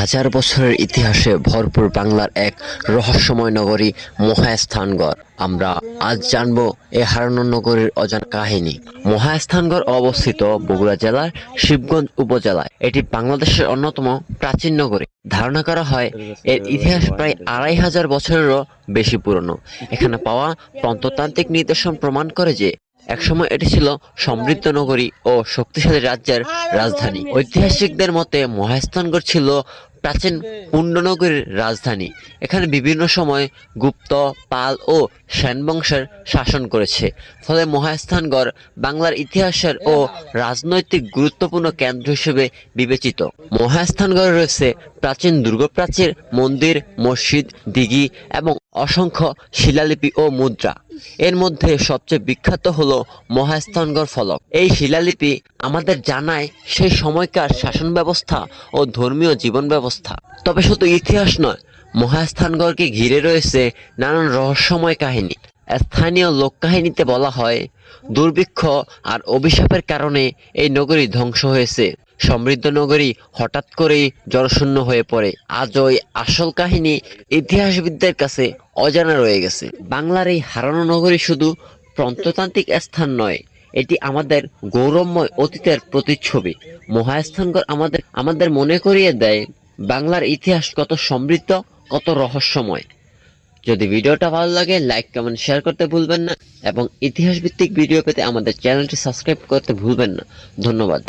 হাজার বছরের ইতিহাসে ভরপুর বাংলার এক রহস্যময় নগরী মহাস্থানগড়। আমরা আজ জানব এই হারানো নগরীর অজানা কাহিনী। মহাস্থানগড় অবস্থিত বগুড়া জেলার শিবগঞ্জ উপজেলায়। এটি বাংলাদেশের অন্যতম প্রাচীন নগরী। ধারণা করা হয়, এর ইতিহাস প্রায় আড়াই হাজার বছরেরও বেশি পুরনো। এখানে পাওয়া প্রত্নতান্ত্রিক নিদর্শন প্রমাণ করে যে, একসময় এটি ছিল সমৃদ্ধ নগরী ও শক্তিশালী রাজ্যের রাজধানী। ঐতিহাসিকদের মতে মহাস্থানগড় ছিল প্রাচীন পুণ্ডনগরীর রাজধানী। এখানে বিভিন্ন সময় গুপ্ত, পাল ও সেন বংশের শাসন করেছে। ফলে মহাস্থানগড় বাংলার ইতিহাসের ও রাজনৈতিক গুরুত্বপূর্ণ কেন্দ্র হিসেবে বিবেচিত। মহাস্থানগড় রয়েছে প্রাচীন দুর্গপ্রাচীর মন্দির, মসজিদ, দিঘি এবং অসংখ্য শিলালিপি ও মুদ্রা। এর মধ্যে সবচেয়ে বিখ্যাত হলো মহাস্থানগড় ফলক। এই শিলালিপি আমাদের জানায় সেই সময়কার শাসন ব্যবস্থা ও ধর্মীয় জীবন ব্যবস্থা তবে শুধু ইতিহাস নয়, মহাস্থানগড়কে ঘিরে রয়েছে নানান রহস্যময় কাহিনী। স্থানীয় লোককাহিনীতে বলা হয়, দুর্ভিক্ষ আর অভিশাপের কারণে এই নগরী ধ্বংস হয়েছে। সমৃদ্ধ নগরী হঠাৎ করেই জনশূন্য হয়ে পড়ে। আজ ওই আসল কাহিনী ইতিহাসবিদদের কাছে অজানা রয়ে গেছে। বাংলার এই হারানো নগরী শুধু প্রন্ততান্ত্রিক স্থান নয়, এটি আমাদের গৌরবময় অতীতের প্রতিচ্ছবি। মহাস্থানগড় আমাদের আমাদের মনে করিয়ে দেয় বাংলার ইতিহাস কত সমৃদ্ধ, কত রহস্যময়। যদি ভিডিওটা ভালো লাগে, লাইক, কমেন্ট, শেয়ার করতে ভুলবেন না। এবং ইতিহাস ভিত্তিক ভিডিও পেতে আমাদের চ্যানেলটি সাবস্ক্রাইব করতে ভুলবেন না। ধন্যবাদ।